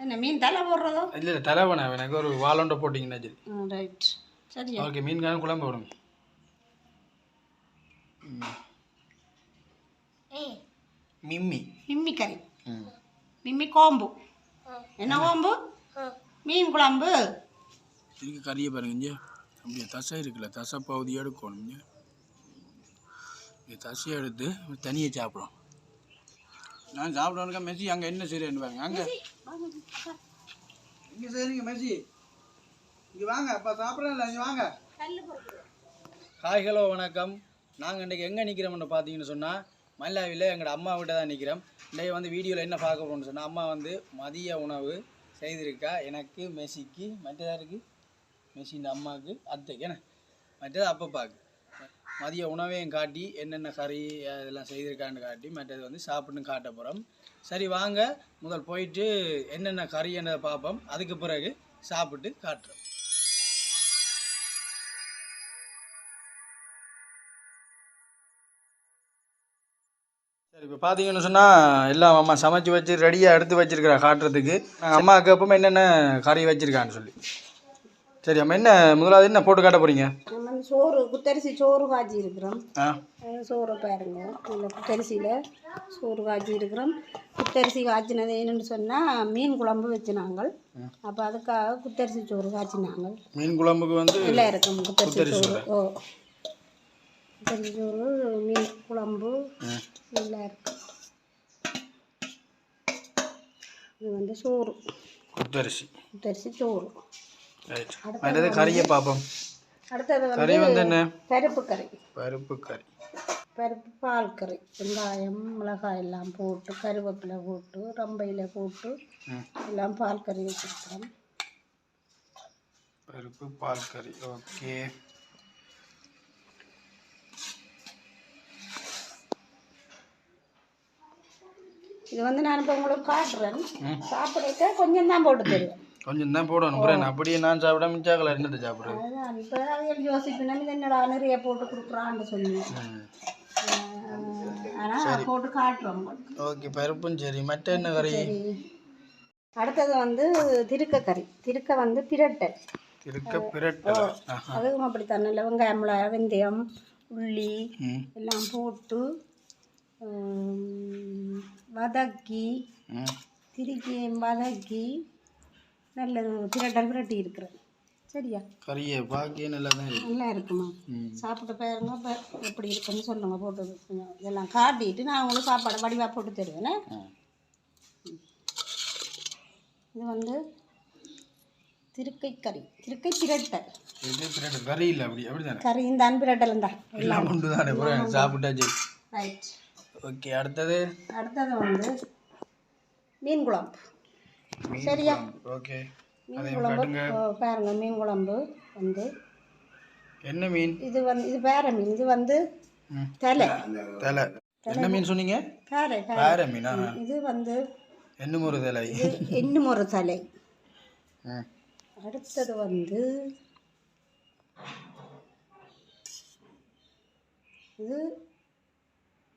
என்ன மீன் தலை போடுறதோ? இல்லை இல்லை தலை வேணாம் எனக்கு ஒரு வாழோண்டை போட்டிங்கன்னா சரி. ரைட் சரியா? ஓகே மீன் காணும் குழம்பு விடுங்க மிம்மி. மிம்மி கறி. ம். மிம்மி கோம்பு. என்ன கோம்பு? மீன் குழம்பு. இதுக்கு கறியை பாருங்க இங்கே. அப்படியே தசை இருக்குல்ல தசை பகுதி எடுக்கணும் தசையை எடுத்து தனியாக சாப்பிடும் நான் சாப்பிடணுக்கா மெஸ்ஸி அங்கே என்ன சரின்னு பாருங்க அங்கே. இங்கே சரிங்க மெஸ்ஸி இங்கே வாங்க அப்போ சாப்பிட்றேன் இங்கே வாங்க. ஹாய் ஹலோ வணக்கம். நாங்கள் இன்றைக்கி எங்கே நிற்கிறோம்னு பார்த்தீங்கன்னு சொன்னால் மல்லாவியில் எங்களோட அம்மா வீட்டை தான் நிற்கிறோம் இன்றைக்கி வந்து வீடியோவில் என்ன பார்க்க போகிறோம்னு சொன்னால் அம்மா வந்து மதிய உணவு செய்திருக்கா. எனக்கு மெஸ்ஸிக்கு மற்றதாருக்கு மெஸ்ஸின் அம்மாவுக்கு அத்தைக்கு என்ன? மற்றது அப்பப்பாக்கு மதிய உணவையும் காட்டி என்னென்ன கறி அதெல்லாம் செய்திருக்கான்னு காட்டி மற்றது வந்து சாப்பிட்டு காட்ட போகிறோம் சரி வாங்க. முதல் போயிட்டு என்னென்ன கறி என்னதை பார்ப்போம். அதுக்கு பிறகு சாப்பிட்டு காட்டுறோம். சரி இப்போ பார்த்தீங்கன்னு சொன்னால் எல்லாம் அம்மா சமைச்சு வச்சு ரெடியாக எடுத்து வச்சிருக்கிறா காட்டுறதுக்கு. நாங்கள் அம்மாவுக்கு எப்பவுமே என்னென்ன கறி வச்சுருக்கான்னு சொல்லி. சரி அம்மா என்ன முதலாவது என்ன போட்டு காட்ட போகிறீங்க நம்ம சோறு குத்தரிசி சோறு காய்ச்சி இருக்கிறோம். ஆ. சோறு பாருங்க. இந்த குத்தரிசியில் சோறு காய்ச்சி இருக்கிறோம். குத்தரிசி காய்ச்சினது என்னன்னு சொன்னால் மீன் குழம்பு வச்சு நாங்கள். அப்போ அதுக்காக குத்தரிசி சோறு காய்ச்சினாங்க மீன் குழம்புக்கு வந்து நல்லா இருக்கும் குத்தரிசி சோறு. ஓ. குத்தரிசி சோறு மீன் குழம்பு. நல்லா இருக்கும் இது வந்து சோறு. குத்தரிசி. குத்தரிசி சோறு. அடுத்தது கறியை பார்ப்போம் அடுத்தது கறி வந்து என்ன? பருப்பு கறி. பருப்பு கறி. பருப்பு பால் கறி. வெங்காயம் மிளகாய் எல்லாம் போட்டு கருவேப்பிலை போட்டு ரம்பையில் போட்டு எல்லாம் பால் கறி வச்சுருக்கிறோம். பருப்பு பால் கறி. ஓகே. இது வந்து நான் இப்போ உங்களுக்கு காட்டுறேன். ம். சாப்பிடக்க கொஞ்சம் தான் போட்டு தருவேன். கொஞ்சம் தான் போடணும் அப்புறம் அப்படியே நான் சாப்பிட மிச்சாக்கல சாப்பிட்றது? அதுதான் இப்போ அது யோசிப்பினா. என்னடா நிறைய போட்டு கொடுக்குறான்னு சொல்லி ஆனால் போட்டு காட்டுறோம். ஓகே பருப்பும் சரி. மற்ற என்ன கறி? அடுத்தது வந்து திருக்க கறி. திருக்க வந்து பிரட்டை. இருக்க பிரட்டலா அதுவும் அப்படித்தான். நல்ல வெங்காயம் வெந்தயம் உள்ளி எல்லாம் போட்டு வதக்கி திருக்கி வதக்கி நல்ல பிரட்டல் பிரட்டி இருக்கிறேன் சரியா? கறியை பார்க்க நல்லா தான் நல்லா இருக்குமா? சாப்பிட்டு பாருங்க இப்போ எப்படி இருக்குன்னு சொல்லுங்க போட்டு கொஞ்சம் இதெல்லாம் காட்டிட்டு நான் உங்களுக்கு சாப்பாடு வடிவாக போட்டு தருவேனே. இது வந்து திருக்கை கறி திருக்கை பிரட்டல் கறி இல்லை அப்படி அப்படி தானே கறி இந்த பிரட்டலும் தான். எல்லாம் உண்டு தானே அப்புறம் சாப்பிட்டா சரி. ரைட் ஓகே அடுத்தது? அடுத்தது வந்து மீன் குழம்பு. சரியா? ஓகே. மீன் குழம்பு. பாருங்க மீன் குழம்பு வந்து. என்ன மீன்? இது வந்து இது வேற மீன். இது வந்து தலை. தலை. என்ன மீன் சொன்னீங்க? காரை வேற மீனா? இது வந்து என்ன ஒரு தலை. இன்னும் ஒரு தலை. அடுத்தது வந்து இது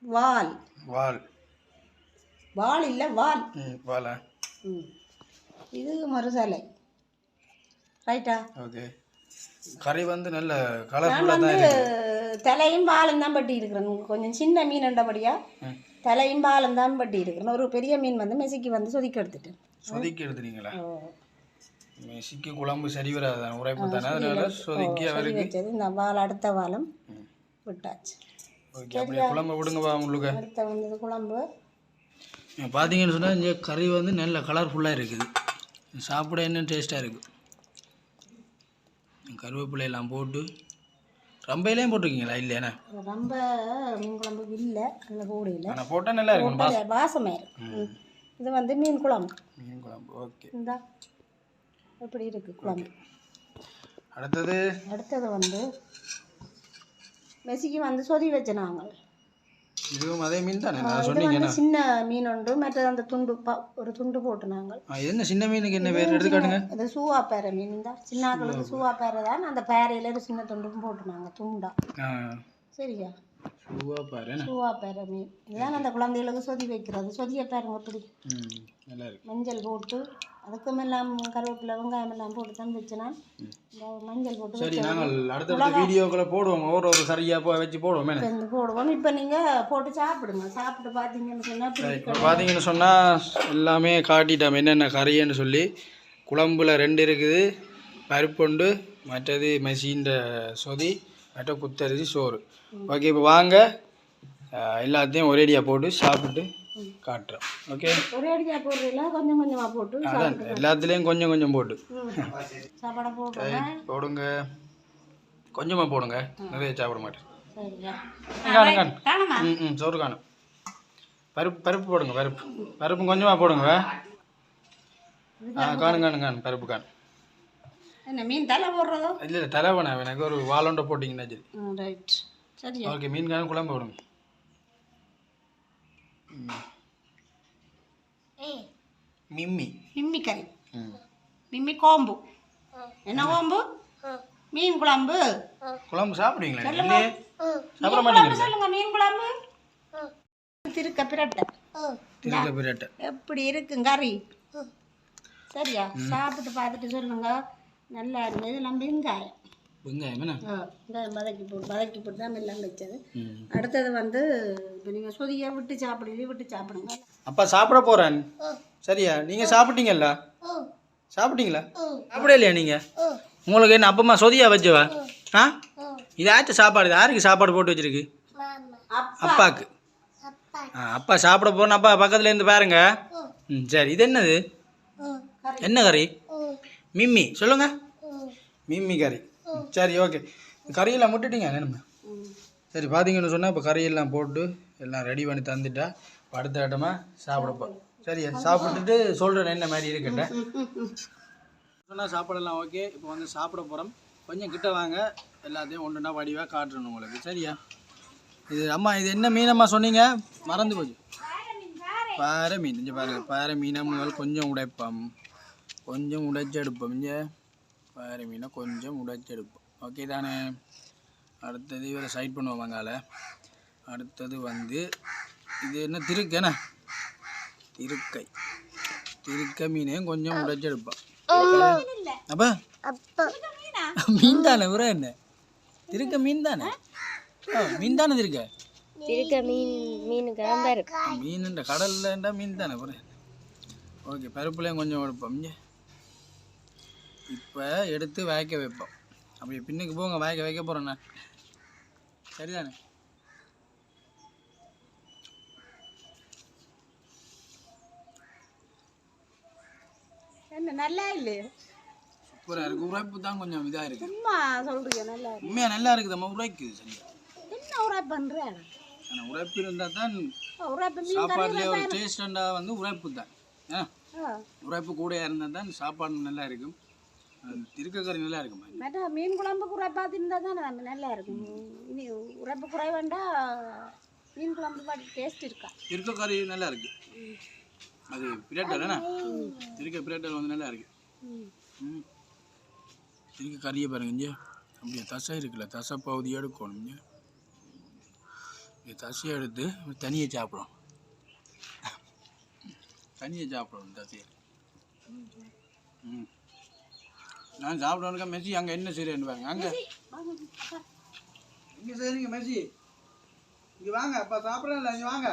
வால். வால். வால் இல்லை வால். வாலா. ம். இது மறுதலை ரைட்டா ஓகே கறி வந்து நல்ல கலர்ஃபுல்லாக தான் இருக்கு. தலையும் பாலும் தான் பட்டி இருக்கிறேன். கொஞ்சம் சின்ன மீன் என்றபடியா. தலையும் பாலும் தான் பட்டி இருக்கிறேன். ஒரு பெரிய மீன் வந்து மெசிக்கு வந்து சொதிக்க எடுத்துட்டேன். சொதுக்கி எடுத்துறீங்களா மெசிக்கு குழம்பு சரி வராது? உரைப்பு தானே? அதனால சொதுக்கி அவருக்கு? வச்சது. இந்த வால் அடுத்த வாலம். விட்டாச்சு. ஓகே அப்படியே குழம்பு விடுங்கப்பா உங்களுக்கு. அடுத்த வந்தது குழம்பு. பார்த்தீங்கன்னு சொன்னால் இந்த கறி வந்து நல்ல கலர்ஃபுல்லாக இருக்குது. சாப்பிட என்ன டேஸ்ட்டாக இருக்குது கருவேப்பிலை எல்லாம் போட்டு ரம்பையிலையும் போட்டிருக்கீங்களா இல்லையாண்ணா ரொம்ப மீன் குழம்பு இல்லை அதில் போடையில் ஆனால் போட்டால் நல்லா இருக்கும் வாசமே. இருக்கு ம். இது வந்து மீன் குழம்பு. மீன் குழம்பு ஓகே. இந்தா. எப்படி இருக்கு குழம்பு? அடுத்தது? அடுத்தது வந்து மெசிக்கு வந்து சொதி வச்ச நாங்கள். இதுவும் அதே மீன் தானே? நான் சொன்னீங்க சின்ன மீன் உண்டு மற்றது அந்த துண்டு ஒரு துண்டு போட்டு நாங்கள் என்ன சின்ன மீனுக்கு என்ன பேர்? எடுத்துக்காட்டுங்க அது சூவா பேரை மீன் தான். சின்னாக்களுக்கு சூவா பேரை தான். அந்த பேரையில் ஒரு சின்ன துண்டும் போட்டு நாங்கள் துண்டா சரியா? பூவா பாரு சூவா பேரை மீன். இதுதான் அந்த குழந்தைகளுக்கு சொதி வைக்கிறது. சொதியை பாருங்க இருக்கு. மஞ்சள் போட்டு அதுக்கும் எல்லாம் கருவேப்பிலை வெங்காயம் எல்லாம் போட்டு இந்த மஞ்சள் போட்டு சரி. நாங்கள் அடுத்தடுத்த வீடியோக்களை போடுவோம். ஒரு ஒரு சரியாக வச்சு போடுவோம். போடுவோம். இப்போ நீங்கள் போட்டு சாப்பிடுங்க. சாப்பிட்டு பார்த்தீங்கன்னு சொன்னால் இப்போ பார்த்தீங்கன்னு சொன்னால் எல்லாமே காட்டிட்டோம். என்னென்ன கறின்னு சொல்லி. குழம்புல ரெண்டு இருக்குது. பருப்புண்டு மற்றது மெசின்ற சொதி மற்ற குத்தரிசி சோறு. ஓகே இப்போ வாங்க. எல்லாத்தையும் ஒரேடியாக போட்டு சாப்பிட்டு காட்டுறோம். ஓகே ஒரே அடியாக போடுறீங்களா? கொஞ்சம் கொஞ்சமாக போட்டு அதான் எல்லாத்துலேயும் கொஞ்சம் கொஞ்சம் போட்டு. சாப்பாடை போடுங்க. கொஞ்சமாக போடுங்க. நிறைய சாப்பிட மாட்டேன். காணும் ம் ம் சோறு காணும். பருப்பு பருப்பு போடுங்க பருப்பு. பருப்பு கொஞ்சமாக போடுங்க ஆ காணும் காணும் காணும் பருப்பு காணும். என்ன மீன் தலை போடுறதோ? இல்லை இல்லை தலை வேணாம் எனக்கு ஒரு வாழோண்டை போட்டிங்கன்னா சரி. ரைட் சரியா. ஓகே மீன் காணும் குழம்பு விடுங்க மிம்மி. மிம்மி கறி. ம் மிம்மி கோம்பு. என்ன கோம்பு? மீன் குழம்பு. குழம்பு சாப்பிடுவீங்களா சாப்பிட மாட்டீங்களா சொல்லுங்க மீன் குழம்பு. திருக்க பிரட்டை. திருக்க பிரட்டை. எப்படி இருக்குங்க கறி? சரியா? சாப்பிட்டு பார்த்துட்டு சொல்லுங்க. நல்லா இருந்தது. நம்ம வெங்காயம். வெங்காயம் என்ன? ஆ, வெங்காயம் வதக்கி போட்டு வதக்கி போட்டு தான் எல்லாம் வச்சது. ம். அடுத்தது வந்து இப்போ நீங்கள் சொதியை விட்டு சாப்பிடுவீங்க விட்டு சாப்பிடுங்க. அப்பா சாப்பிட போகிறேன் சரியா? நீங்கள் சாப்பிட்டீங்கல்ல? சாப்பிட்டீங்களா? சாப்பிட இல்லையா நீங்கள் உங்களுக்கு என்ன அப்பமா சொதியா வச்சவா? ஆ? இதாச்சும் சாப்பாடு இது யாருக்கு சாப்பாடு போட்டு வச்சிருக்கு? அப்பா. அப்பாவுக்கு ஆ அப்பா சாப்பிட போன அப்பா பக்கத்துல இருந்து பாருங்க. ம் சரி இது என்னது? என்ன கறி? மிம்மி சொல்லுங்க. மிம்மி கறி. சரி ஓகே கறியெல்லாம் முட்டுட்டீங்க என்னம்மா சரி பார்த்தீங்கன்னு சொன்னால் இப்போ கறியெல்லாம் போட்டு எல்லாம் ரெடி பண்ணி தந்துட்டா அடுத்த இடமா சாப்பிடப்போம் சரியா? சாப்பிட்டுட்டு சொல்கிறேன் என்ன மாதிரி இருக்கட்ட சொன்னால் சாப்பாடெல்லாம் ஓகே இப்போ வந்து சாப்பிட போகிறோம் கொஞ்சம் கிட்ட வாங்க. எல்லாத்தையும் ஒன்றுனா வடிவாக காட்டுறணும் உங்களுக்கு. சரியா? இது அம்மா இது என்ன மீனம்மா சொன்னீங்க? மறந்து போச்சு. பாறை மீன். இங்கே பாருங்க பாறை மீனம் கொஞ்சம் உடைப்போம். கொஞ்சம் உடைச்செடுப்போம் இங்கே. பாறை மீனை கொஞ்சம் உடைச்செடுப்போம் ஓகே தானே? அடுத்தது இவரை சைட் பண்ணுவோம் வங்கால அடுத்தது வந்து இது என்ன திருக்கு என்ன? திருக்கை. திருக்கை மீனையும் கொஞ்சம் உடைச்செடுப்போம் அப்ப? மீன் தானே உர என்ன? திருக்க மீன் தானே மீன் தானே திருக்க? திருக்க மீன் மீன் கிளம்பாரு மீனுன்ற கடல்லண்டா மீன் தானே புற ஓகே பருப்புலையும் கொஞ்சம் எடுப்போம் இங்கே. இப்போ எடுத்து வேக வைப்போம். அப்படி பின்னுக்கு போங்க வேக வைக்க போகிறேண்ணே சரிதானே? என்ன நல்லா இல்லையே? சூப்பராக இருக்குது உரைப்பு தான் கொஞ்சம் இதாக இருக்குது சும்மா நல்லா இருக்கு. உண்மையாக நல்லா இருக்குதம்மா உரைக்குது சரியா என்ன உரை பண்ணுறேன் ஆனால் உரைப்பு இருந்தால் தான் உரை மீன் சாப்பாடுலேயே ஒரு டேஸ்டண்டா வந்து உரைப்பு தான். உரைப்பு கூடயா இருந்தால் தான் சாப்பாடு நல்லா இருக்கும். நல்லா இருக்குமா? மற்ற மீன் குழம்பு குறை பார்த்துருந்தா தானே நம்ம நல்லா இருக்கும் இனி உரைப்பு குறை வேண்டா மீன் குழம்பு பாட்டு டேஸ்ட் இருக்கா? திருக்க கறி நல்லா இருக்கு அது பிரட்டல் என்ன திருக்க பிரட்டல் வந்து நல்லா இருக்கு ம். திருக்க கறியை பாருங்க இங்கே. அப்படியே தசை இருக்குல்ல தசை பகுதி எடுக்கணும் இங்கே. தசையை எடுத்து தனியை சாப்பிடும் தனியை சாப்பிடணும் தசையை. ம். நான் சாப்பிடணுக்கா மெஸ்ஸி அங்கே என்ன செய்கிறேன்னு பாருங்க அங்கே. இங்கே சரிங்க மெஸ்ஸி. இங்கே வாங்க அப்பா சாப்பிட்றேன்ல இங்கே வாங்க.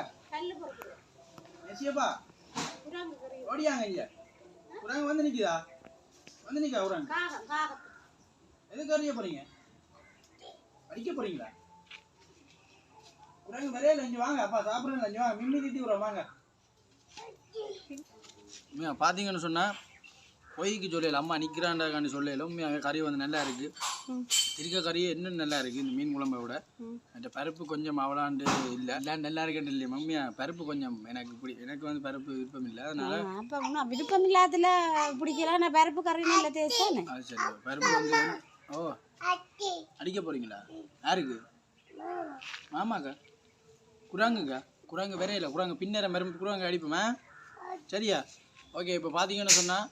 மெஸ்ஸியப்பா. குரங்கு ஓடியாங்க இங்க. உரங்க வந்து நிக்குதா? வந்து காகம் காகம். எதுக்கு அறிய போறீங்க? அடிக்க போறீங்களா? உரங்க வரையில இங்க வாங்க அப்பா சாப்பிடுறேன் இங்க வாங்க. மிம்மி திட்டி விடுறோம் வாங்க. பார்த்தீங்கன்னு சொன்னா பொய்க்கு சொல்லல அம்மா நிற்கிறாண்டாக்கான்னு சொல்லல உண்மையாக கறி வந்து நல்லா இருக்கு. இருக்க கறி இன்னும் நல்லா இருக்கு இந்த மீன் குழம்பை விட. அந்த பருப்பு கொஞ்சம் அவளாண்டு இல்லை எல்லாம் நல்லா இருக்குன்னு இல்லையா மம்மியா பருப்பு கொஞ்சம் எனக்கு பிடி எனக்கு வந்து பருப்பு விருப்பம் இல்லை அதனால விருப்பம் இல்லாததுல பிடிக்கல நான் பருப்பு கறி நல்ல அது சரி பருப்பு வந்து ஓ அடிக்க போறீங்களா? யாருக்கு? மாமாக்கா? குரங்குக்கா? குரங்கு விரையில குரங்கு பின்னர மரும்பு குரங்கு அடிப்போமா? சரியா? ஓகே இப்போ பார்த்தீங்கன்னு சொன்னால்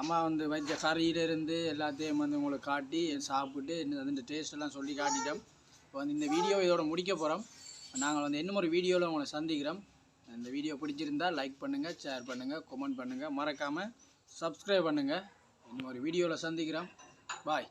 அம்மா வந்து வைத்த கறியில இருந்து எல்லாத்தையும் வந்து உங்களுக்கு காட்டி சாப்பிட்டு என்ன அந்த டேஸ்ட் எல்லாம் சொல்லி காட்டிட்டோம். இப்போ வந்து இந்த வீடியோ இதோட முடிக்க போகிறோம் நாங்கள் வந்து இன்னும் ஒரு வீடியோவில் உங்களை சந்திக்கிறோம். இந்த வீடியோ பிடிச்சிருந்தா லைக் பண்ணுங்கள் ஷேர் பண்ணுங்கள் கமெண்ட் பண்ணுங்கள் மறக்காமல் சப்ஸ்கிரைப் பண்ணுங்கள் இன்னும் ஒரு வீடியோவில் சந்திக்கிறோம். பாய்